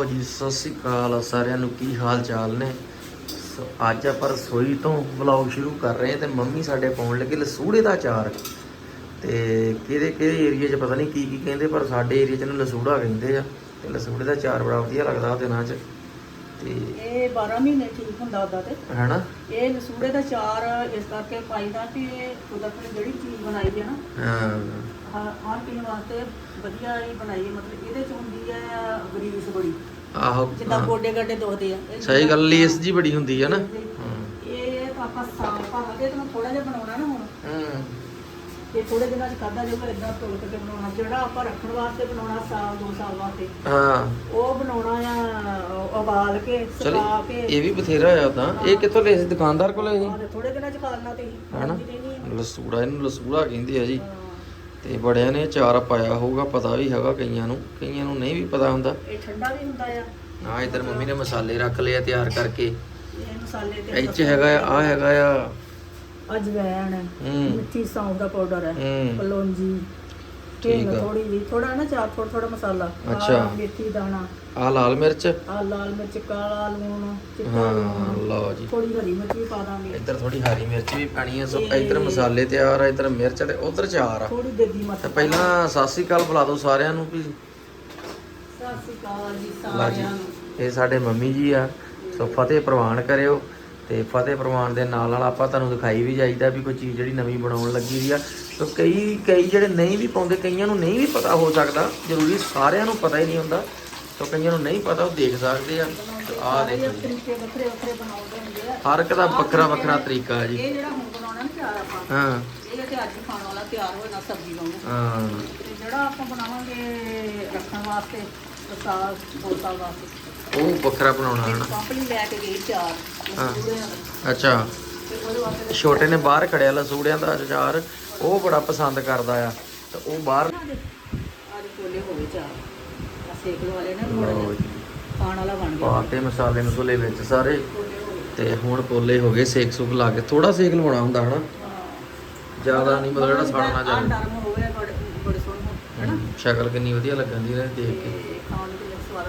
ਲਓ ਜੀ, ਸਤਿ ਸ੍ਰੀ ਅਕਾਲ ਸਾਰਿਆਂ ਨੂੰ, ਕੀ ਹਾਲ ਚਾਲ ਨੇ? ਸੋ ਅੱਜ ਆਪਾਂ ਰਸੋਈ ਤੋਂ ਵਲੌਗ ਸ਼ੁਰੂ ਕਰ ਰਹੇ ਹਾਂ ਤੇ ਮੰਮੀ ਸਾਡੇ ਪਾਉਣ ਲੱਗੇ ਲਸੂੜੇ ਦਾ ਅਚਾਰ। ਤੇ ਕਿਹਦੇ ਕਿਹਦੇ ਏਰੀਆ 'ਚ ਪਤਾ ਨਹੀਂ ਕੀ ਕੀ ਕਹਿੰਦੇ, ਪਰ ਸਾਡੇ ਏਰੀਆ 'ਚ ਇਹਨੂੰ ਲਸੂੜਾ ਕਹਿੰਦੇ ਆ ਤੇ ਲਸੂੜੇ ਦਾ ਅਚਾਰ ਬੜਾ ਵਧੀਆ ਲੱਗਦਾ ਉਹਦੇ ਨਾਲ 'ਚ। ਤੇ ਇਹ 12 ਮਹੀਨੇ ਠੀਕ ਹੁੰਦਾ ਉਹਦਾ ਤੇ। ਹੈਨਾ? ਇਹ ਲਸੂੜੇ ਦਾ ਚਾਰ ਇਸ ਕਰਕੇ ਪਾਈਦਾ ਕਿ ਕੁਦਰਤ ਨੇ ਜਿਹੜੀ ਚੀਜ਼ ਬਣਾਈ ਹੈ ਨਾ ਹਾਂ। ਹਾਂ ਖਾਣ ਪੀਣ ਵਾਸਤੇ ਵਧੀਆ ਹੀ ਬਣਾਈ ਹੈ ਮਤਲਬ ਇਹਦੇ ਚ ਹੁੰਦੀ ਹੈ ਗਰੀਸ ਬੜੀ। ਆਹੋ ਜਿੱਦਾਂ ਹਾਂ। ਗੋਡੇ ਗੱਡੇ ਦੁਖਦੇ ਆ। ਇਹ ਸਹੀ ਗੱਲ ਲੇਸ ਜੀ ਬੜੀ ਹੁੰਦੀ ਹੈ ਨਾ। ਇਹ ਆਪਾਂ ਸਾਫ਼ ਭਾਵੇਂ ਤੇ ਮੈਂ ਥੋੜਾ ਜਿਹਾ ਬਣਾਉਣਾ ਨਾ ਹੁਣ। ਹੂੰ। ਤੇ ਥੋੜੇ ਦਿਨਾਂ ਚ ਖਾਦਾ ਜਾਊਗਾ ਇਦਾਂ ਤੋਲ ਕੇ ਬਣਾਉਣਾ। ਜਿਹੜਾ ਆਪਾਂ ਰੱਖਣ ਵਾਸਤੇ ਬਣਾਉਣਾ ਸਾਲ ਦੋ ਸਾਲ ਵਾਸਤੇ ਹਾਂ। ਉਹ ਬਣਾਉਣਾ ਆ ਉਬਾਲ ਕੇ ਚਲ ਸੁਕਾ ਕੇ। ਇਹ ਵੀ ਬਥੇਰਾ ਆ ਤਾਂ। ਇਹ ਕਿੱਥੋਂ ਲਏ ਸੀ? ਦੁਕਾਨਦਾਰ ਕੋਲ ਇਹ ਆਹ ਥੋੜੇ ਦਿਨਾਂ ਚ ਖਾ ਲੈਣਾ ਤੇ ਹਨਾ ਲਸੂੜਾ ਇਹਨੂੰ ਲਸੂੜਾ ਕਹਿੰਦੇ ਆ ਜੀ। ਤੇ ਬੜਿਆਂ ਨੇ ਅਚਾਰ ਪਾਇਆ ਹੋਊਗਾ ਪਤਾ ਵੀ ਹੈਗਾ ਕਈਆਂ ਨੂੰ ਕਈਆਂ ਨੂੰ ਨਹੀਂ ਵੀ ਪਤਾ ਹੁੰਦਾ। ਇਹ ਠੰਡਾ ਵੀ ਹੁੰਦਾ ਆ। ਆ ਇਧਰ ਮੰਮੀ ਨੇ ਮਸਾਲੇ ਰੱਖ ਲਏ ਆ ਤਿਆਰ ਕਰਕੇ। ਇਹ ਮਸਾਲੇ ਤੇ ਇਹ ਚ ਹੈਗਾ ਆ ਆਹ ਹੈਗਾ ਆ। ਅਜਵੈਣ ਹੂੰ ਮਿੱਠੀ ਸੌਂਫ ਦਾ ਪਾਊਡਰ ਹੈ ਹੂੰ। ਕਲੌਂਜੀ ਠੀਕ ਹਿੰਗ ਆ। ਥੋੜੀ ਜੀ ਥੋੜਾ ਨਾ ਚਾਰ ਥੋੜਾ ਥੋੜਾ ਮਸਾਲਾ ਅੱਛਾ। ਮੇਥੀ ਦਾਣਾ। ਆ ਲਾਲ ਮਿਰਚ? ਆ ਲਾਲ ਮਿਰਚ ਕਾਲਾ ਲੂਣ ਚਿੱਟਾ ਹਾਂ ਲੂਣ ਲਓ ਜੀ। ਥੋੜੀ ਹਰੀ ਮਿਰਚ ਵੀ ਪਾ ਦਾਂਗੇ। ਇੱਧਰ ਥੋੜੀ ਹਰੀ ਮਿਰਚ ਵੀ ਪਾਣੀ ਆ ਸੋ ਇੱਧਰ ਮਸਾਲੇ ਤਿਆਰ ਆ ਇੱਧਰ ਮਿਰਚ ਤੇ ਉਧਰ ਚਾਰ ਆ। ਥੋੜੀ ਦੇਗੀ ਮਤ ਤੇ ਪਹਿਲਾਂ ਸਤਿ ਸ੍ਰੀ ਅਕਾਲ ਬੁਲਾ ਦਿਓ ਸਾਰਿਆਂ ਨੂੰ ਵੀ। ਸਤਿ ਸ਼੍ਰੀ ਅਕਾਲ ਜੀ ਲਾ ਜੀ ਸਾਰਿਆਂ ਨੂੰ। ਇਹ ਸਾਡੇ ਮੰਮੀ ਜੀ ਆ ਸੋ ਫਤਿਹ ਪ੍ਰਵਾਨ ਕਰਿਓ। ਤੇ ਫਤਿਹ ਪ੍ਰਵਾਨ ਦੇ ਨਾਲ ਨਾਲ ਆਪਾਂ ਤੁਹਾਨੂੰ ਦਿਖਾਈ ਵੀ ਜਾਈਦਾ ਵੀ ਕੋਈ ਚੀਜ਼ ਜਿਹੜੀ ਨਵੀਂ ਬਣਾਉਣ ਲੱਗੀ ਦੀ ਆ। ਸੋ ਕਈ ਕਈ ਜਿਹੜੇ ਨਹੀਂ ਵੀ ਪਾਉਂਦੇ ਕਈਆਂ ਨੂੰ ਨਹੀਂ ਵੀ ਪਤਾ ਹੋ ਸਕਦਾ। ਜ਼ਰੂਰੀ ਸਾਰਿਆਂ ਨੂੰ ਪਤਾ ਹੀ ਨਹੀਂ ਹੁੰਦਾ। ਸੋ ਕਈਆਂ ਨੂੰ ਨਹੀਂ ਪਤਾ ਉਹ ਦੇਖ ਸਕਦੇ ਆ। ਤੇ ਦੇਖੋ ਹਰ ਇੱਕ ਦਾ ਵੱਖਰਾ ਵੱਖਰਾ ਤਰੀਕਾ ਜੀ। ਇਹ ਜਿਹੜਾ ਹੁਣ ਬਣਾਉਣਾ ਨਾ ਤਿਆਰ ਆਪਾਂ। ਹਾਂ। ਇਹ ਤੇ ਅੱਜ ਖਾਣ ਵਾਲਾ ਤਿਆਰ ਹੋਇਆ ਨਾ ਸਬਜ਼ੀ ਵਾਂਗੂ। ਹਾਂ। ਤੇ ਜਿਹੜਾ ਆਪਾਂ ਬਣਾਵਾਂਗੇ ਰੱਖਣ ਵਾਸਤੇ ਤੇ ਦੋ ਸਾਲ ਵਾਸਤੇ। ਉਹ ਵੱਖਰਾ ਬਣਾਉਣਾ ਹਨਾ? ਕੰਪਨੀ ਲੈ ਕੇ ਗਈ ਚਾਰ ਲਸੂੜਿਆਂ ਦਾ। ਅੱਛਾ। ਛੋਟੇ ਨੇ ਬਾਹਰ ਖੜਿਆ ਲਸੂੜਿਆਂ ਦਾ ਅਚਾਰ ਉਹ ਬੜਾ ਪਸੰਦ ਕਰਦਾ ਆ। ਤੇ ਉਹ ਬਾਹਰ ਕੋਲੇ ਚਾਰ। ਆ ਸੇਕ ਵਾਲੇ ਨਾ ਥੋੜਾ ਲਓ ਜਿਹਾ। ਜੀ, ਖਾਣ ਵਾਲਾ ਬਣ ਗਿਆ। ਪਾ ਕੇ ਮਸਾਲੇ ਮਸੂਲੇ ਵਿੱਚ ਸਾਰੇ। ਤੇ ਹੁਣ ਕੋਲੇ ਹੋ ਗਏ ਸੇਕ ਸੁਕ ਲਾ ਕੇ। ਥੋੜਾ ਸੇਕ ਲਵਾਉਣਾ ਹੁੰਦਾ ਹਨਾ? ਜ਼ਿਆਦਾ ਨਹੀਂ ਮਤਲਬ ਜਿਹੜਾ ਸੜਨਾ ਚਾਹੀਦਾ। ਸ਼ਕਲ ਕਿੰਨੀ ਵਧੀਆ ਲੱਗਣ ਦੀ ਦੇਖ ਕੇ। ਖਾਣ ਨੂੰ ਸਵਾਦ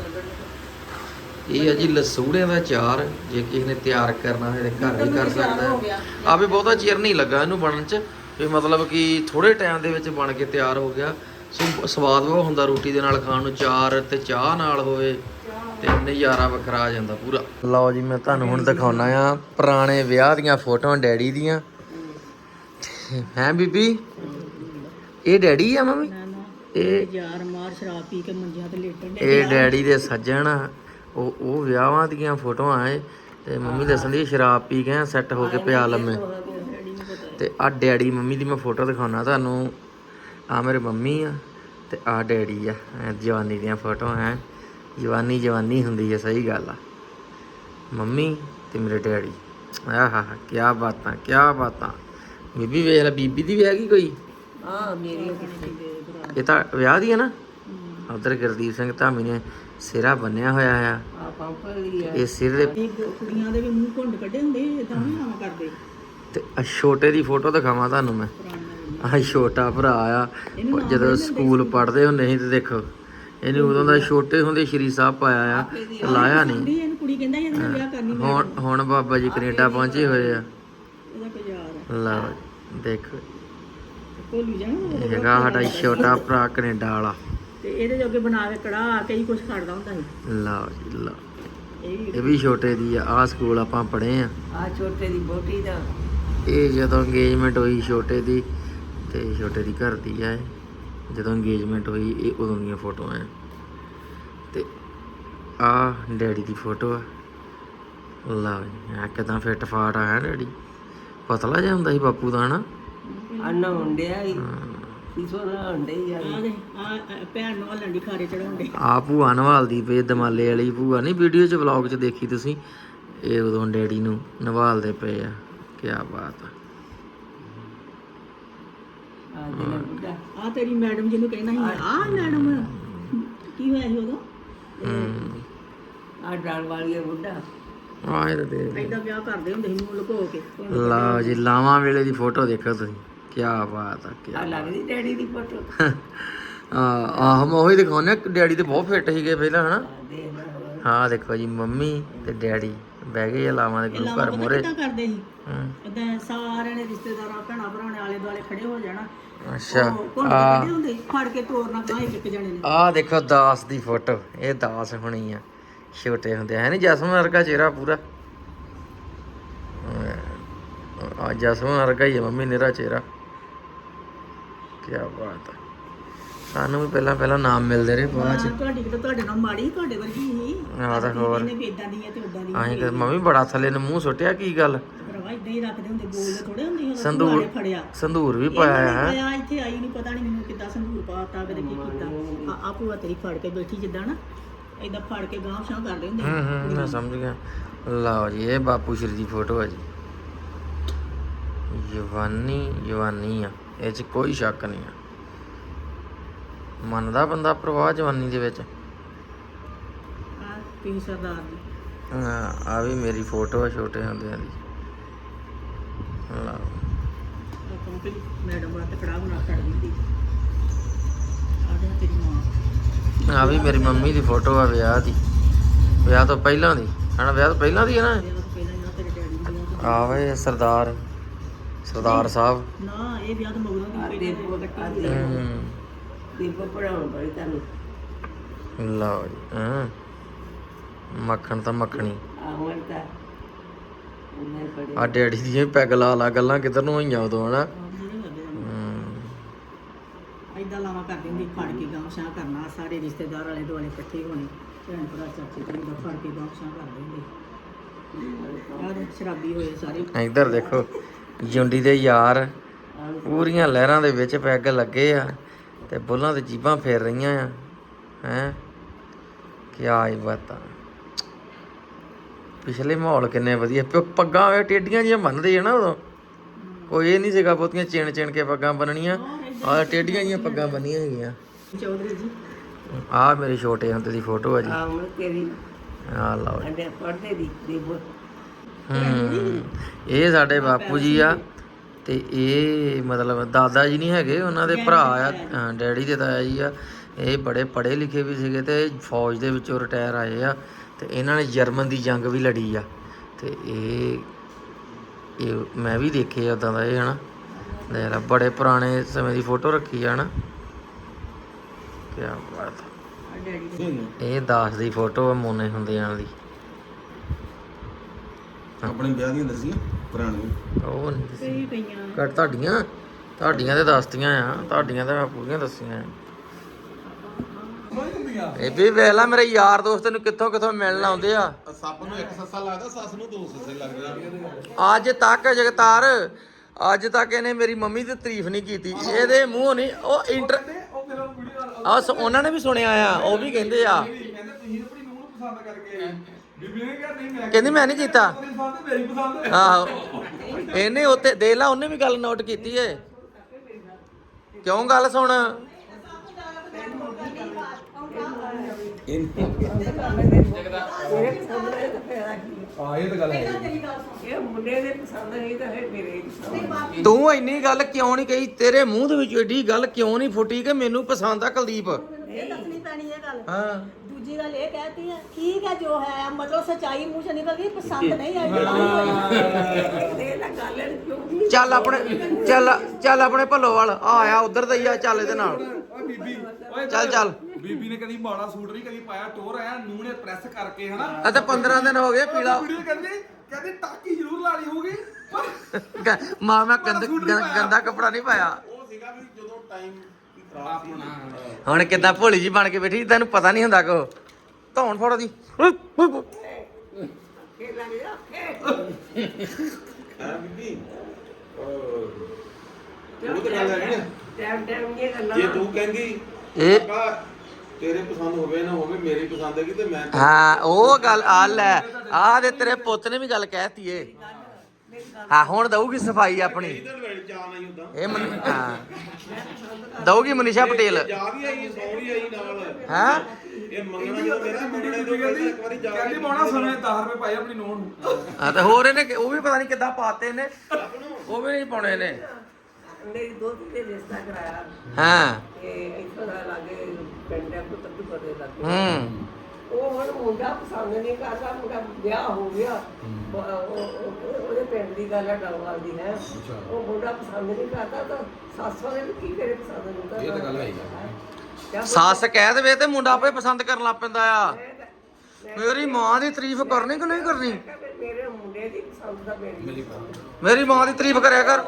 ਇਹ ਹੈ ਜੀ ਲਸੂੜਿਆਂ ਦਾ ਅਚਾਰ ਜੇ ਕਿਸੇ ਨੇ ਤਿਆਰ ਕਰਨਾ ਹੈ ਤੇ ਘਰ ਵੀ ਕਰ ਸਕਦਾ। ਆ ਵੀ ਬਹੁਤਾ ਚਿਰ ਨਹੀਂ ਲੱਗਾ ਇਹਨੂੰ ਬਣਨ ਚ। ਵੀ ਮਤਲਬ ਕਿ ਥੋੜੇ ਟਾਈਮ ਦੇ ਵਿੱਚ ਬਣ ਕੇ ਤਿਆਰ ਹੋ ਗਿਆ। ਸੋ ਸਵਾਦ ਬਹੁਤ ਹੁੰਦਾ ਰੋਟੀ ਦੇ ਨਾਲ ਖਾਣ ਨੂੰ ਚਾਰ ਤੇ ਚਾਹ ਨਾਲ ਹੋਵੇ ਤੇ ਨਜ਼ਾਰਾ ਵੱਖਰਾ ਆ ਜਾਂਦਾ ਪੂਰਾ। ਲਓ ਜੀ ਮੈਂ ਤੁਹਾਨੂੰ ਹੁਣ ਦਿਖਾਉਣਾ ਆ ਪੁਰਾਣੇ ਵਿਆਹ ਦੀਆਂ ਫੋਟੋਆਂ ਡੈਡੀ ਦੀਆਂ। ਹੈ ਬੀਬੀ? ਇਹ ਡੈਡੀ ਆ ਮੰਮੀ? ਇਹ ਯਾਰ ਮਾਰ ਸ਼ਰਾਬ ਪੀ ਕੇ ਮੰਜਿਆਂ ਤੇ ਲੇਟਣ ਦੇ ਇਹ ਡੈਡੀ ਦੇ ਸੱਜਣ ਆ। ਉਹ ਉਹ ਵਿਆਹਾਂ ਦੀਆਂ ਫੋਟੋਆਂ ਆਏ ਤੇ ਮੰਮੀ ਦੱਸਣ ਦੀ ਸ਼ਰਾਬ ਪੀ ਕੇ ਸੈੱਟ ਹੋ ਕੇ ਪਿਆ ਲੰਮੇ। ਤੇ ਆ ਡੈਡੀ ਮੰਮੀ ਦੀ ਮੈਂ ਫੋਟੋ ਦਿਖਾਉਣਾ ਤੁਹਾਨੂੰ। ਆ ਮੇਰੇ ਮੰਮੀ ਆ ਤੇ ਆ ਡੈਡੀ ਆ ਐ ਜਵਾਨੀ ਦੀਆਂ ਫੋਟੋਆਂ ਹੈ ਜਵਾਨੀ ਜਵਾਨੀ ਹੁੰਦੀ ਹੈ ਸਹੀ ਗੱਲ ਆ। ਮੰਮੀ ਤੇ ਮੇਰੇ ਡੈਡੀ। ਆਹਾ ਕੀ ਬਾਤਾਂ ਕੀ ਬਾਤਾਂ। ਬੀਬੀ ਵੇਖ ਲੈ ਬੀਬੀ ਦੀ ਵਿਆਹ ਕੀ ਕੋਈ? ਆ ਮੇਰੀ ਇਹ ਤਾਂ ਵਿਆਹ ਦੀ ਹੈ ਨਾ? ਉਧਰ ਗੁਰਦੀਪ ਸਿੰਘ ਧਾਮੀ ਨੇ ਸਿਰਾ ਬੰਨਿਆ ਹੋਇਆ ਆ। ਆ ਆ। ਇਹ ਸਿਰ ਦੇ ਇਹ ਕੁੜੀਆਂ ਦੇ ਵੀ ਮੂੰਹ ਘੁੰਡ ਕੱਢੇ ਹੁੰਦੇ ਤਾਂ ਨਹੀਂ ਆਵਾਂ ਕਰਦੇ। ਤੇ ਆਹ ਛੋਟੇ ਦੀ ਫੋਟੋ ਦਿਖਾਵਾਂ ਤੁਹਾਨੂੰ ਮੈਂ। ਆਹ ਛੋਟਾ ਭਰਾ ਆ। ਜਦੋਂ ਸਕੂਲ ਪੜ੍ਹਦੇ ਹੁੰਦੇ ਸੀ ਤੇ ਦੇਖੋ ਇਹਨੂੰ ਉਦੋਂ ਦਾ ਛੋਟੇ ਹੁੰਦੇ ਸ਼੍ਰੀ ਸਾਹਿਬ ਪਾਇਆ ਆ ਲਾਇਆ ਨਹੀਂ। ਦੀ ਇਹਨੂੰ ਕੁੜੀ ਕਹਿੰਦਾ ਇਹਦੇ ਨਾਲ ਵਿਆਹ ਕਰਨੀ ਹੁਣ ਹੁਣ ਬਾਬਾ ਜੀ ਕੈਨੇਡਾ ਪਹੁੰਚੇ ਹੋਏ ਆ। ਇਹਦਾ ਆ। ਲਓ ਜੀ, ਦੇਖੋ। ਭੋਲੀ ਜਾਣਾ ਹੈਗਾ ਸਾਡਾ ਛੋਟਾ ਭਰਾ ਕੈਨੇਡਾ ਵਾਲਾ। ਤੇ ਇਹਦੇ ਜੋਗੇ ਬਣਾ ਕੇ ਕੜਾ ਕਈ ਕੁਝ ਖੜਦਾ ਹੁੰਦਾ ਸੀ। ਲਓ ਜੀ ਲਓ। ਇਹ ਵੀ ਇਹ ਵੀ ਛੋਟੇ ਦੀ ਆ ਆਹ ਸਕੂਲ ਆਪਾਂ ਪੜ੍ਹੇ ਆ। ਆ ਛੋਟੇ ਦੀ ਬੋਟੀ ਦਾ। ਇਹ ਜਦੋਂ ਇੰਗੇਜਮੈਂਟ ਹੋਈ ਛੋਟੇ ਦੀ ਤੇ ਛੋਟੇ ਦੀ ਘਰ ਦੀ ਆ ਇਹ। ਜਦੋਂ ਇੰਗੇਜਮੈਂਟ ਹੋਈ ਇਹ ਉਦੋਂ ਦੀਆਂ ਫੋਟੋਆਂ ਆ। ਤੇ ਆ ਡੈਡੀ ਦੀ ਫੋਟੋ ਆ। ਲਓ ਜੀ ਆ ਕਿਦਾਂ ਫਿੱਟ ਫਾਟ ਆ ਹੈ ਡੈਡੀ? ਪਤਲਾ ਜਿਹਾ ਹੁੰਦਾ ਸੀ ਬਾਪੂ ਦਾ ਹਨਾ? ਅੰਨਾ ਹੁੰਦਿਆ ਹੀ। ਆ ਆ ਆ ਭੈਣ ਨੂੰ ਹਲਣ ਦੀ ਖਾਰੇ ਚੜਾਉਂਦੇ। ਆ ਭੂਆ ਨਵਾਲਦੀ ਪਈ ਦਮਾਲੇ ਵਾਲੀ ਭੂਆ। ਨਹੀਂ ਵੀਡੀਓ 'ਚ ਵਲੌਗ 'ਚ ਦੇਖੀ ਤੁਸੀਂ? ਇਹ ਉਦੋਂ ਡੈਡੀ ਨੂੰ ਨਵਾਲਦੇ ਪਏ ਆ। ਕੀ ਬਾਤ ਆ। ਆ ਜਿਹੜਾ ਬੁੱਢਾ। ਆ ਤੇਰੀ ਮੈਡਮ ਜਿਹਨੂੰ ਕਹਿੰਦਾ ਸੀ। ਆ ਮੈਡਮ ਕੀ ਹੋਇਆ ਸੀ ਉਦੋਂ? ਹੂੰ। ਆ ਡਾਲ ਵਾਲੀ ਆ ਬੁੱਢਾ। ਆ ਇਹ ਤਾਂ ਦੇਖ ਐਡਾ ਵਿਆਹ ਕਰਦੇ ਹੁੰਦੇ ਸੀ ਮੂੰਹ ਲੁਕੋ ਕੇ। ਹੁਣ ਲਓ ਜੀ ਲਾਵਾਂ ਵੇਲੇ ਦੀ ਫੋਟੋ ਦੇਖੋ ਤੁਸੀਂ। ਕੀ ਬਾਤ ਆ ਕੀ ਆ ਲੱਗਦੀ ਡੈਡੀ ਦੀ ਫੋਟੋ। ਆ ਆਹ ਮੈਂ ਉਹੀ ਦਿਖਾਉਣਾ ਡੈਡੀ ਤੇ ਬਹੁਤ ਫਿੱਟ ਸੀਗੇ ਪਹਿਲਾਂ ਹਨਾ? ਦੇਖ ਲੈ ਹਾਂ ਦੇਖੋ ਜੀ ਮੰਮੀ ਤੇ ਡੈਡੀ ਬਹਿ ਗਏ ਆ ਲਾਵਾਂ ਦੇ ਗੁਰੂ ਘਰ ਮੋਰੇ ਕਿੱਦਾਂ ਕਰਦੇ ਸੀ? ਹੂੰ। ਇਦਾਂ ਸਾਰਿਆਂ ਨੇ ਰਿਸ਼ਤੇਦਾਰਾਂ ਭੈਣਾਂ ਭਰਾਵਾਂ ਨੇ ਆਲੇ ਦੁਆਲੇ ਖੜੇ ਹੋ ਜਾਣਾ। ਅੱਛਾ ਉਹ ਘੁੰਡ ਆ। ਕੱਢੇ ਹੁੰਦੇ ਸੀ, ਫੜ ਕੇ ਤੋਰਨਾ ਗਾਂ ਇੱਕ ਜਣੇ ਨੇ। ਆ ਦੇਖੋ ਦਾਸ ਦੀ ਫੋਟੋ ਇਹ ਦਾਸ ਹੋਣੀ ਆ ਛੋਟੇ ਹੁੰਦੇ ਹੈ ਨਹੀਂ ਜਸਮਨ ਵਰਗਾ ਚਿਹਰਾ ਪੂਰਾ? ਆ ਜਸਮਨ ਵਰਗਾ ਹੀ ਹੈ ਮੰਮੀ ਮੇਰਾ ਚਿਹਰਾ। ਕੀ ਬਾਤ ਹੈ ਸਾਨੂੰ ਵੀ ਪਹਿਲਾਂ ਪਹਿਲਾਂ ਨਾਮ ਮਿਲਦੇ ਰਹੇ ਬਾਅਦ ਚ। ਤੁਹਾਡੀ ਕਿਤੇ ਤੁਹਾਡੇ ਨਾਲ ਮਾੜੀ ਤੁਹਾਡੇ ਵਰਗੀ ਹੀ ਆਹ ਤਾਂ ਹੋਰ। ਇਹਨੇ ਵੀ ਇਦਾਂ ਦੀ ਹੈ ਤੇ ਉਦਾਂ ਦੀ ਅਸੀਂ ਕਿ ਮੰਮੀ ਬੜਾ ਥੱਲੇ ਨੂੰ ਮੂੰਹ ਸੁੱਟਿਆ ਕੀ ਗੱਲ? ਭਰਾਵਾ ਇਦਾਂ ਹੀ ਰੱਖਦੇ ਹੁੰਦੇ ਬੋਲਦੇ ਥੋੜੇ ਹੁੰਦੇ ਫੜਿਆ। ਸੰਧੂਰ ਵੀ ਪਾਇਆ ਹੈ। ਆਇਆ ਇੱਥੇ ਆਈ ਨਹੀਂ ਪਤਾ ਨਹੀਂ ਮੈਨੂੰ ਕਿੱਦਾਂ ਸੰਦੂਰ ਪਾਤਾ ਕਦੇ ਕੀ ਕੀਤਾ। ਆ ਭੂਆ ਤੇਰੀ ਫੜ ਕੇ ਬੈਠੀ ਜਿੱਦਾਂ ਨਾ ਇਦਾਂ ਫੜ ਕੇ ਗਾਂਵ ਸ਼ਾਂ ਕਰਦੇ ਹੁੰਦੇ ਹੂੰ ਹੂੰ ਮੈਂ ਸਮਝ ਗਿਆ। ਲਓ ਜੀ ਇਹ ਬਾਪੂ ਸ਼੍ਰੀ ਦੀ ਫੋਟੋ ਹੈ ਜੀ। ਜਵਾਨੀ ਜਵਾਨੀ ਆ। ਇਹ ਚ ਕੋਈ ਸ਼ੱਕ ਨਹੀਂ ਆ। ਮੰਨਦਾ ਬੰਦਾ ਪ੍ਰਵਾਹ ਜਵਾਨੀ ਦੇ ਵਿੱਚ। ਆ ਪੀ ਸਰਦਾਰ ਦੀ ਆ ਵੀ ਮੇਰੀ ਫੋਟੋ ਛੋਟੇ ਹੁੰਦਿਆਂ ਦੀ। ਲਓ। ਲੋਕਾਂ ਨੂੰ ਮੈਡਮ ਵਾਸਤੇ ਕੜਾ ਬਣਾ ਕੱਢ ਦਿੰਦੀ ਆ ਤੇਰੀ ਮਾਂ। ਆ ਵੀ ਮੇਰੀ ਮੰਮੀ ਦੀ ਫੋਟੋ ਆ ਵਿਆਹ ਦੀ। ਵਿਆਹ ਤੋਂ ਪਹਿਲਾਂ ਦੀ। ਹਨਾ ਵਿਆਹ ਤੋਂ ਪਹਿਲਾਂ ਦੀ ਹੈ ਨਾ ਆ ਵੇ ਸਰਦਾਰ। ਸਰਦਾਰ ਸਾਹਿਬ। ਤੋਂ- ਨਾ ਇਹ ਵਿਆਹ ਤੋਂ ਮਗਰੋਂ ਦੀ ਦੇ ਪਹਿਲਾਂ ਕੱਟੀ ਹੂੰ। ਦੀਪ ਪੜਾਉਣ ਬੜੀ ਤੁਹਾਨੂੰ। ਲਓ ਜੀ ਹਾਂ। ਮੱਖਣ ਤਾਂ ਮੱਖਣੀ। ਆਹਮਰ ਤਾਂ। ਉਹਨੇ ਬੜੇ ਆ ਡੈਡੀ ਦੀਆਂ ਪੈਗ ਲਾ ਲਾ ਗੱਲਾਂ ਕਿੱਧਰ ਨੂੰ ਹੋਈਆਂ ਉਦੋਂ ਹਨਾ? ਹੂੰ। ਐਦਾਂ ਲਾਵਾ ਕਰਦੇ ਹੁੰਦੇ ਫੜ ਕੇ ਗਾਂਵ ਸ਼ਾਂ ਕਰਨਾ ਸਾਰੇ ਰਿਸ਼ਤੇਦਾਰ ਵਾਲੇ ਦੁਆਲੇ ਇਕੱਠੇ ਹੋਣੇ ਭੈਣ ਭਰਾ ਚਾਚੇ ਤਾਏ ਦਾ ਫੜ ਕੇ ਗਾਂਵ ਸ਼ਾਂ ਕਰਦੇ ਹੁੰਦੇ ਯਾਰ ਸ਼ਰਾਬੀ ਹੋਏ ਸਾਰੇ। ਇੱਧਰ ਦੇਖੋ। ਜੁੰਡੀ ਦੇ ਯਾਰ ਪੂਰੀਆਂ ਲਹਿਰਾਂ ਦੇ ਵਿੱਚ ਪੈਗ ਲੱਗੇ ਆ ਤੇ ਬੁੱਲਾਂ ਤੇ ਜੀਬਾਂ ਫੇਰ ਰਹੀਆਂ ਆ ਹੈ? ਕੀ ਆਈ ਬਤਾ। ਪਿਛਲੇ ਮਾਹੌਲ ਕਿੰਨੇ ਵਧੀਆ। ਪੱਗਾਂ ਵੇ ਟੇਡੀਆਂ ਜੀਆਂ ਬੰਨਦੇ ਆ ਨਾ ਉਦੋਂ। ਕੋਈ ਇਹ ਨਹੀਂ ਸੀਗਾ ਬਹੁਤੀਆਂ ਚਿਣ ਚਿਣ ਕੇ ਪੱਗਾਂ ਬੰਨਣੀਆਂ। ਆ ਟੇਡੀਆਂ ਜੀਆਂ ਪੱਗਾਂ ਬੰਨੀਆਂ ਹੈਗੀਆਂ ਚੌਧਰੀ ਜੀ। ਆ ਮੇਰੇ ਛੋਟੇ ਹੁੰਦੇ ਦੀ ਫੋਟੋ ਆ ਜੀ। ਆਹਮਰ ਤੇਰੀ ਆ ਲਓ। ਅੰਡੇ ਪੜਦੇ ਦੀ ਦੀਪ ਹੂੰ। ਇਹ ਸਾਡੇ ਬਾਪੂ ਜੀ ਆ ਤੇ ਇਹ ਮਤਲਬ ਦਾਦਾ ਜੀ ਨਹੀਂ ਹੈਗੇ ਉਹਨਾਂ ਦੇ ਭਰਾ ਆ ਡੈਡੀ ਦੇ ਤਾਇਆ ਜੀ ਆ। ਇਹ ਬੜੇ ਪੜ੍ਹੇ ਲਿਖੇ ਵੀ ਸੀਗੇ ਤੇ ਫੌਜ ਦੇ ਵਿੱਚੋਂ ਰਿਟਾਇਰ ਆਏ ਆ ਤੇ ਇਹਨਾਂ ਨੇ ਜਰਮਨ ਦੀ ਜੰਗ ਵੀ ਲੜੀ ਆ। ਤੇ ਇਹ ਇਹ ਮੈਂ ਵੀ ਦੇਖੇ ਆ ਉਦਾਂ ਦਾ ਇਹ ਹਨਾ? ਲੈ ਬੜੇ ਪੁਰਾਣੇ ਸਮੇਂ ਦੀ ਫੋਟੋ ਰੱਖੀ ਆ ਹਨਾ? ਕੀ ਬਾਤ ਇਹ ਦਾਸ ਦੀ ਫੋਟੋ ਆ ਮੋਨੇ ਹੁੰਦਿਆਂ ਦੀ। ਆਪਣੇ ਵਿਆਹ ਦੀਆਂ ਦੱਸੀਆਂ ਪੁਰਾਣੀਆਂ। ਉਹ ਨਹੀਂ ਕਈ ਪਈਆਂ। ਘੱਟ ਤੁਹਾਡੀਆਂ ਤੁਹਾਡੀਆਂ ਤੇ ਦੱਸਤੀਆਂ ਆ ਤੁਹਾਡੀਆਂ ਤੇ ਮੈਂ ਪੂਰੀਆਂ ਦੱਸੀਆਂ ਆ। ਇਹ ਵੀ ਵੇਖ ਲੈ ਮੇਰੇ ਯਾਰ ਦੋਸਤ ਨੂੰ ਕਿੱਥੋਂ ਕਿੱਥੋਂ ਮਿਲਣ ਆਉਂਦੇ ਆ। ਸੱਪ ਨੂੰ ਇੱਕ ਸੱਸਾ ਲੱਗਦਾ ਸੱਸ ਨੂੰ ਦੋ ਸੱਸੇ ਲੱਗਦੇ ਅੱਜ ਤੱਕ ਜਗਤਾਰ ਅੱਜ ਤੱਕ ਇਹਨੇ ਮੇਰੀ ਮੰਮੀ ਦੀ ਤਾਰੀਫ ਨਹੀਂ ਕੀਤੀ। ਇਹਦੇ ਮੂੰਹ ਨਹੀਂ ਉਹ ਇੰਟਰ ਆ ਸ- ਉਹਨਾਂ ਨੇ ਵੀ ਸੁਣਿਆ ਆ ਉਹ ਵੀ ਕਹਿੰਦੇ ਆ। ਕਹਿੰਦੇ ਤੁਸੀਂ ਆਪਣੀ ਨੂੰਹ ਨੂੰ ਪਸੰਦ ਕਰਕੇ ਆਏ। ਬੀਬੀ ਨੇ ਕਿਹਾ ਨਹੀਂ ਮੈਂ ਕਹਿੰਦੀ ਮੈਂ ਨਹੀਂ ਕੀਤਾ। ਆਪਣੀ ਪਸੰਦ ਮੇਰੀ ਪਸੰਦ ਆਹੋ। ਇਹਨੇ ਉੱਤੇ ਦੇਖ ਲਾ ਉਹਨੇ ਵੀ ਗੱਲ ਨੋਟ ਕੀਤੀ ਏ। ਕਿਉਂ ਗੱਲ ਸੁਣ? ਆ ਇਹ ਤਾਂ ਗੱਲ ਹੈ ਇਹ ਮੁੰਡੇ ਦੇ ਪਸੰਦ ਨਹੀਂ ਤਾਂ ਇਹ ਮੇਰੇ ਹੀ ਪਸੰਦ ਤੂੰ ਇੰਨੀ ਗੱਲ ਕਿਉਂ ਨਹੀਂ ਕਹੀ? ਤੇਰੇ ਮੂੰਹ ਦੇ ਵਿੱਚ ਏਡੀ ਗੱਲ ਕਿਉਂ ਨਹੀਂ ਫੁੱਟੀ ਕਿ ਮੈਨੂੰ ਪਸੰਦ ਆ ਕੁਲਦੀਪ? ਇਹ ਦੱਸਣੀ ਪੈਣੀ ਇਹ ਗੱਲ। ਹਾਂ। ਦੂਜੀ ਗੱਲ ਇਹ ਕਹਿਤੀ ਹੈ ਠੀਕ ਹੈ ਜੋ ਹੈ ਮਤਲਬ ਸਚਾਈ ਮੂੰਹ ਚ ਨਿਕਲ ਗਈ ਪਸੰਦ ਨਹੀਂ ਆਈ ਇਹ ਤਾਂ ਗੱਲ ਹੈ ਚੱਲ ਆਪਣੇ ਚੱਲ ਚੱਲ ਆਪਣੇ ਭੱਲੋਵਾਲ ਆ ਆਇਆ ਉਧਰ ਦਾ ਹੀ ਆ ਚੱਲ ਇਹਦੇ ਨਾਲ। ਓਏ ਬੀਬੀ ਓਏ ਚੱਲ ਚੱਲ। ਬੀਬੀ ਨੇ ਕਦੀ ਮਾੜਾ ਸੂਟ ਨਹੀਂ ਕਦੀ ਪਾਇਆ ਟੋਰ ਆਇਆ ਨੂੰਹ ਨੇ ਪ੍ਰੈਸ ਕਰਕੇ ਹਨਾ? ਅਤੇ 15 ਦਿਨ ਹੋ ਗਏ ਪੀਲਾ। ਕਹਿੰਦੀ ਕਹਿੰਦੀ ਟਾਕੀ ਜ਼ਰੂਰ ਲਾ ਲਈ ਹੋਊਗੀ। ਮਾਂ ਮੈਂ ਗੰਦ- ਗੰਦਾ ਕੱਪੜਾ ਨਹੀਂ ਪਾਇਆ। ਉਹ ਸੀਗਾ ਵੀ ਜਦੋਂ ਟਾਈਮ ਹੁਣ ਕਿੱਦਾਂ ਭੋਲੀ ਜੀ ਬਣ ਕੇ ਬੈਠੀ ਤੈਨੂੰ ਪਤਾ ਨਹੀਂ ਹੁੰਦਾ ਕੋ। ਧੌਣ ਫੋੜੋ ਦੀ। ਹੈ ਬੀਬੀ ਉਹ ਤਾਂ ਗੱਲ ਹੈ ਨਾ ਟਾਈਮ ਟਾਈਮ ਇਹ ਗੱਲਾਂ ਜੇ ਤੂੰ ਕਹਿੰਦੀ ਇਹ ਕਾਕਾ ਤੇਰੇ ਪਸੰਦ ਹੋਵੇ ਨਾ ਹੋਵੇ ਮੇਰੀ ਪਸੰਦ ਹੈਗੀ ਤੇ ਮੈਂ ਹਾਂ ਉਹ ਗੱਲ ਆ ਲੈ ਆ ਦੇ ਤੇਰੇ ਪੁੱਤ ਨੇ ਵੀ ਗੱਲ ਕਹਿਤੀ ਏ। ਹਾਂ ਹੁਣ ਦਊਗੀ ਸਫ਼ਾਈ ਆਪਣੀ। ਇਹ ਮਨ ਹਾਂ। ਦਊਗੀ ਮਨੀਸ਼ਾ ਪਟੇਲ। ਜਾ ਵੀ ਆਈ ਸੌਰੀ ਆਈ ਨਾਲ। ਹਾਂ? ਇਹ ਮੰਗਣਾ ਜਦੋਂ ਮੇਰਾ ਮੰਗਣੇ ਤੋਂ ਪਹਿਲਾਂ ਇੱਕ ਵਾਰੀ ਜਾ ਕਹਿੰਦੀ ਪਾਉਣਾ ਸਮੇਂ 10 ਰੁਪਏ ਪਾਏ ਆਪਣੀ ਨੂੰਹ ਨੂੰ। ਹਾਂ ਤੇ ਹੋਰ ਇਹਨੇ ਉਹ ਵੀ ਪਤਾ ਨਹੀਂ ਕਿੱਦਾਂ ਪਾਤੇ ਨੇ। ਉਹ ਵੀ ਨਹੀਂ ਪਾਉਣੇ ਨੇ ਮੇਰੀ ਦੋਤੀ ਨੇ ਰਿਸ਼ਤਾ ਕਰਾਇਆ। ਹਾਂ। ਤੇ ਇੱਥੋਂ ਦਾ ਲਾਗੇ ਪਿੰਡ ਹੈ ਪੁੱਤਰ ਦੇ ਲੱਗੇ। ਹੂੰ। ਉਹ ਹੁਣ ਮੁੰਡਾ ਪਸੰਦ ਨਹੀਂ ਕਰਦਾ ਮੁੰਡਾ ਵਿਆਹ ਹੋ ਗਿਆ। ਬ- ਉਹ- ਉਹ- ਉਹਦੇ ਪਿੰਡ ਦੀ ਗੱਲ ਹੈ ਡਲਵਾਲ ਦੀ ਹੈ। ਉਹ ਮੁੰਡਾ ਪਸੰਦ ਨਹੀਂ ਕਰਦਾ ਤਾਂ ਸੱਸ ਵਾਲੇ ਵੀ ਕੀ ਕਰੇ ਪਸੰਦ ਨਹੀਂ ਕਰਦਾ ਇਹ ਤਾਂ ਗੱਲ ਹੈ? ਹੀ ਕਿਆ ਸੱਸ ਕਹਿ ਦੇਵੇ ਤੇ ਮੁੰਡਾ ਆਪੇ ਪਸੰਦ ਕਰਨ ਲੱਗ ਪੈਂਦਾ ਆ। ਮੈਂ ਤਾਂ- ਮੈਂ ਮੇਰੀ ਮਾਂ ਦੀ ਤਾਰੀਫ ਕਰਨੀ ਕਿ ਨਹੀਂ ਕਰਨੀ? ਕਿਹਾ ਵੀ ਮੇਰੇ ਮੁੰਡੇ ਦੀ ਪਸੰਦ ਦਾ ਮੇਰੀ ਮੇਰੀ ਮਾਂ ਦੀ। ਤਾਰੀਫ ਕਰਿਆ ਕਰ।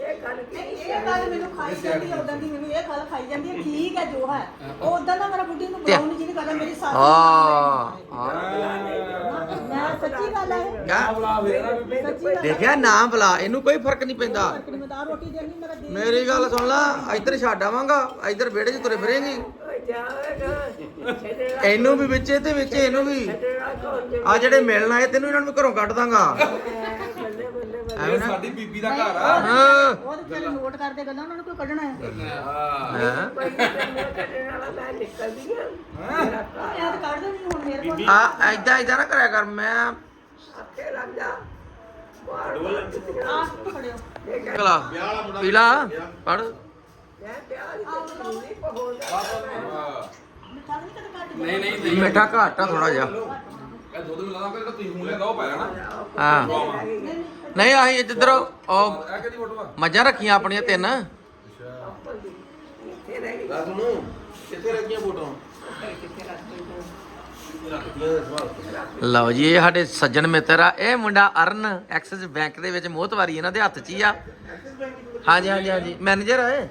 ਇਹ ਗੱਲ ਕੀ ਇਹ ਗੱਲ ਮੈਨੂੰ ਖਾਈ ਜਾਂਦੀ ਉਦੋਂ ਦੀ ਮੈਨੂੰ ਇਹ ਗੱਲ ਖਾਈ ਜਾਂਦੀ ਹੈ ਠੀਕ ਹੈ ਜੋ ਹੈ। ਉਹ ਉਦੋਂ ਦਾ ਮੇਰਾ ਬੁੱਢੀ ਨੂੰ ਬੁਲਾਉਣ ਜੀ ਨਹੀਂ ਕਰਦਾ ਮੇਰੀ ਸੱਸ ਨੂੰ ਆ ਮੈਂ ਸੱਚੀ ਗੱਲ ਹੈ। ਇਹ। ਕਿਆ ਸੱਚੀ ਗੱਲ ਦੇਖਿਆ ਨਾ ਬੁਲਾ। ਇਹਨੂੰ ਕੋਈ ਫ਼ਰਕ ਨਹੀਂ ਪੈਂਦਾ। ਕਿਰਮਦਾਰ ਰੋਟੀ ਦੇਣੀ ਮੇਰਾ ਗੱਲ ਸੁਣ ਲੈ ਇੱਧਰ ਛੱਡ ਆਵਾਂਗਾ ਇੱਧਰ ਵਿਹੜੇ 'ਚ ਤੁਰੇ ਫਿਰੇਂਗੀ ਇਹਨੂੰ ਵੀ ਵਿੱਚੇ ਤੇ ਵਿੱਚ ਇਹਨੂੰ ਵੀ। ਆ ਜਿਹੜੇ ਮਿਲਣ ਆਏ ਤੈਨੂੰ ਇਹਨਾਂ ਨੂੰ ਵੀ ਘਰੋਂ ਕੱਢ ਦਾਂਗਾ। ਇਹ ਸਾਡੀ ਬੀਬੀ ਦਾ ਘਰ ਆ। ਹਾਂ। ਉਹ ਤੇ ਵਿਚਾਰੇ ਨੋਟ ਕਰਦੇ ਗੱਲਾਂ ਉਹਨਾਂ ਨੂੰ ਕੋਈ ਕੱਢਣਾ ਹੈ? ਹੈਂ? ਇਹ ਤਾਂ ਕੱਢ ਦੇਣੀ ਹੁਣ ਮੇਰੇ ਕੋਲ। ਆ ਐਦਾਂ ਐਦਾਂ ਨਾ ਕਰਿਆ ਕਰ ਮੈਂ ਆ ਫੜਿਓ। ਕਲਾ ਪੀਲਾ ਪੜ ਮਿੱਠਾ ਨਹੀਂ ਕਦੇ ਕੱਢ ਨਹੀਂ ਨਹੀਂ ਨਹੀਂ। ਮਿੱਠਾ ਘੱਟ ਆ ਥੋੜਾ ਜਿਹਾ। ਇਹ ਦੁੱਧ ਮਿਲਾਦਾ ਕਿ ਤੁਸੀਂ ਹੁਣ ਲੈਂਦਾ ਉਹ ਪਾਇਆ ਨਾ ਹਾਂ। ਨਹੀਂ। ਆਹੀ ਜਿੱਧਰ ਉਹ ਇਹ ਕਿਹਦੀ ਫੋਟੋ ਆ? ਮੱਝਾਂ ਰੱਖੀਆਂ ਆਪਣੀਆਂ ਤਿੰਨ। ਇੱਥੇ ਰਹਿ ਗਈ ਰਾਤ ਨੂੰ ਕਿੱਥੇ ਰੱਖੀਆਂ ਫੋਟੋਆਂ ਰੱਖੀਆਂ ਸਵਾਲ ਲਓ ਜੀ ਇਹ ਸਾਡੇ ਸੱਜਣ ਮਿੱਤਰ ਆ। ਇਹ ਮੁੰਡਾ ਅਰਨ ਐਕਸਿਸ ਬੈਂਕ ਦੇ ਵਿੱਚ ਮੋਹਤਵਾਰੀ ਇਹਨਾਂ ਦੇ ਹੱਥ 'ਚ ਹੀ ਆ। ਹਾਂਜੀ ਹਾਂਜੀ ਹਾਂਜੀ। ਮੈਨੇਜਰ ਆ ਇਹ?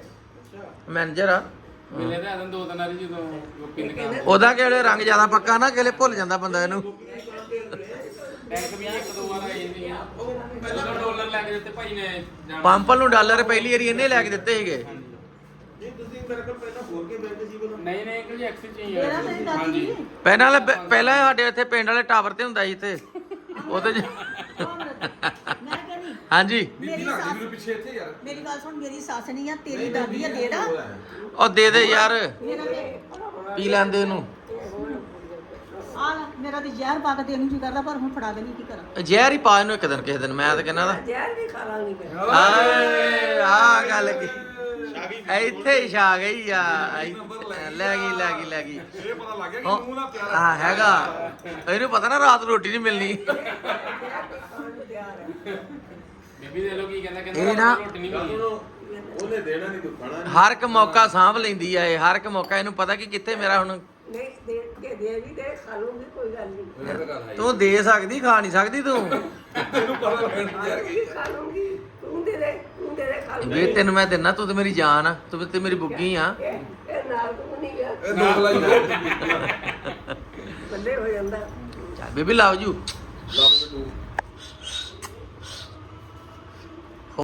ਮੈਨੇਜਰ ਆ। ਮਿਲੇ ਤਾਂ ਆਦਨ ਦੋ ਦਿਨਾਂ ਦੀ ਜਦੋਂ ਗੋਪੀ ਨੇ ਕਿਹਾ ਉਹਦਾ ਕਿਹੜੇ ਰੰਗ ਜ਼ਿਆਦਾ ਪੱਕਾ ਨਾ ਕਿਹਲੇ ਭੁੱਲ ਜਾਂਦਾ ਬੰਦਾ ਇਹਨੂੰ। ਬੈਂਕ ਵੀ ਇੱਕ ਦੋ ਵਾਰ ਆਈ ਜਾਂਦੀ ਆ ਪਹਿਲਾਂ ਡਾਲਰ ਲੈ ਕੇ ਦਿੱਤੇ ਭਾਈ ਨੇ ਜਾਣਾ। ਪੰਪਲ ਨੂੰ ਡਾਲਰ ਪਹਿਲੀ ਵਾਰੀ ਇਹਨੇ ਲੈ ਕੇ ਦਿੱਤੇ ਸੀਗੇ। ਨਹੀਂ ਤੁਸੀਂ ਮੇਰੇ ਕੋਲ ਪਹਿਲਾਂ ਹੋਰ ਕੇ ਬੈਂਕ ਸੀ ਬੋਲੋ। ਨਹੀਂ ਨਹੀਂ ਕਿ ਐਕਸਚੇਂਜ ਹੀ ਮੇਰਾ ਮੇਰੀ ਆ ਦਾਦੀ ਹਾਂਜੀ। ਜੀ। ਪਹਿਲਾਂ ਵਾਲੇ ਬ- ਪਹਿਲਾਂ ਸਾਡੇ ਇੱਥੇ ਪਿੰਡ ਵਾਲੇ ਟਾਵਰ ਤੇ ਹੁੰਦਾ ਸੀ ਇੱਥੇ। ਉਹਦੇ 'ਚ ਮੈਂ ਕਹਿੰਦੀ ਬੀਬੀ ਹਾਂਜੀ। ਮੇਰੀ ਲੱਗਦੀ ਸੱਸ ਮੈਨੂੰ ਪਿੱਛੇ ਇੱਥੇ ਯਾਰ। ਮੇਰੀ ਗੱਲ ਸੁਣ ਮੇਰੀ ਸੱਸ ਨਹੀਂ ਆ ਤੇਰੀ ਦਾਦੀ ਆ ਉਹ ਦੇ ਦੇ ਯਾਰ। ਮੇਰਾ ਪੀ ਲੈਂਦੇ ਇਹਨੂੰ। ਆ ਲੈ, ਮੇਰਾ ਤੇ ਜ਼ਹਿਰ ਪਾ ਕੇ ਦੇਣ ਨੂੰ ਜੀ ਕਰਦਾ ਪਰ ਹੁਣ ਫੜਾ ਦੇਣੀ ਕੀ ਕਰਾਂ? ਜ਼ਹਿਰ ਹੀ ਪਾ ਇਹਨੂੰ ਇੱਕ ਦਿਨ ਕਿਸੇ ਦਿਨ ਮੈਂ ਤਾਂ ਕਹਿੰਦਾ ਦਾ ਜ਼ਹਿਰ ਵੀ ਖਾ ਲਾਂਗੀ ਮੈਂ ਆਏ ਆ ਗੱਲ ਕੀ। ਇੱਥੇ ਹੀ ਛਾ ਗਈ ਆ ਇੱਥੇ- ਲੈ ਗਈ ਲੈ ਗਈ ਲੈ ਗਈ। ਇਹ ਪਤਾ ਲੱਗ ਗਿਆ ਕਿ ਉਹ- ਮੂੰਹ ਨਾਲ ਪਿਆਰ ਹਾਂ ਹੈਗਾ। ਇਹਨੂੰ ਪਤਾ ਨਾ ਰਾਤ ਰੋਟੀ ਨਹੀਂ ਮਿਲਣੀ। ਬੀਬੀ ਦੇ ਲੋ ਕੀ ਕਹਿੰਦਾ ਇਹ ਕਹਿੰਦਾ ਨਾ- ਰੋਟੀ ਨਹੀਂ ਮਿਲਣੀ। ਉਹਨੇ ਦੇਣਾ ਨਹੀਂ ਤੂੰ ਖਾਣਾ ਨਹੀਂ। ਹਰ ਇੱਕ ਮੌਕਾ ਸਾਂਭ ਲੈਂਦੀ ਆ ਇਹ ਹਰ ਇੱਕ ਮੌਕਾ। ਇਹਨੂੰ ਪਤਾ ਕਿ ਕਿੱਥੇ ਮੇਰਾ ਹੁਣ ਨਹੀਂ ਦੇ ਕੇ ਦੇ ਵੀ ਦੇ ਖਾ ਲੂੰਗੀ ਕੋਈ ਗੱਲ ਨਹੀਂ। ਇਹ ਤਾਂ ਗੱਲ ਹੈ ਤੂੰ ਦੇ ਸਕਦੀ ਖਾ ਨਹੀਂ ਸਕਦੀ ਤੂੰ? ਤੈਨੂੰ ਪਤਾ ਯਾਰ। ਕੀ ਖਾ ਲੂੰਗੀ ਤੂੰ ਦੇ ਦੇ ਤੂੰ ਦੇ ਦੇ ਖਾ ਲੂੰਗੀ ਵੇ ਤੈਨੂੰ ਮੈਂ ਦਿੰਨਾ ਤੂੰ ਤੇ ਮੇਰੀ ਜਾਨ ਆ ਤੂੰ ਤੇ ਮੇਰੀ ਬੁੱਗੀ ਆ। ਇਹ ਇਹ ਨਾਲ ਤੂੰ ਨਹੀਂ ਗਿਆ। ਇਹ ਦੋ ਲਾਈ ਬੱਲੇ ਹੋ ਜਾਂਦਾ। ਚੱਲ baby love you. Love you.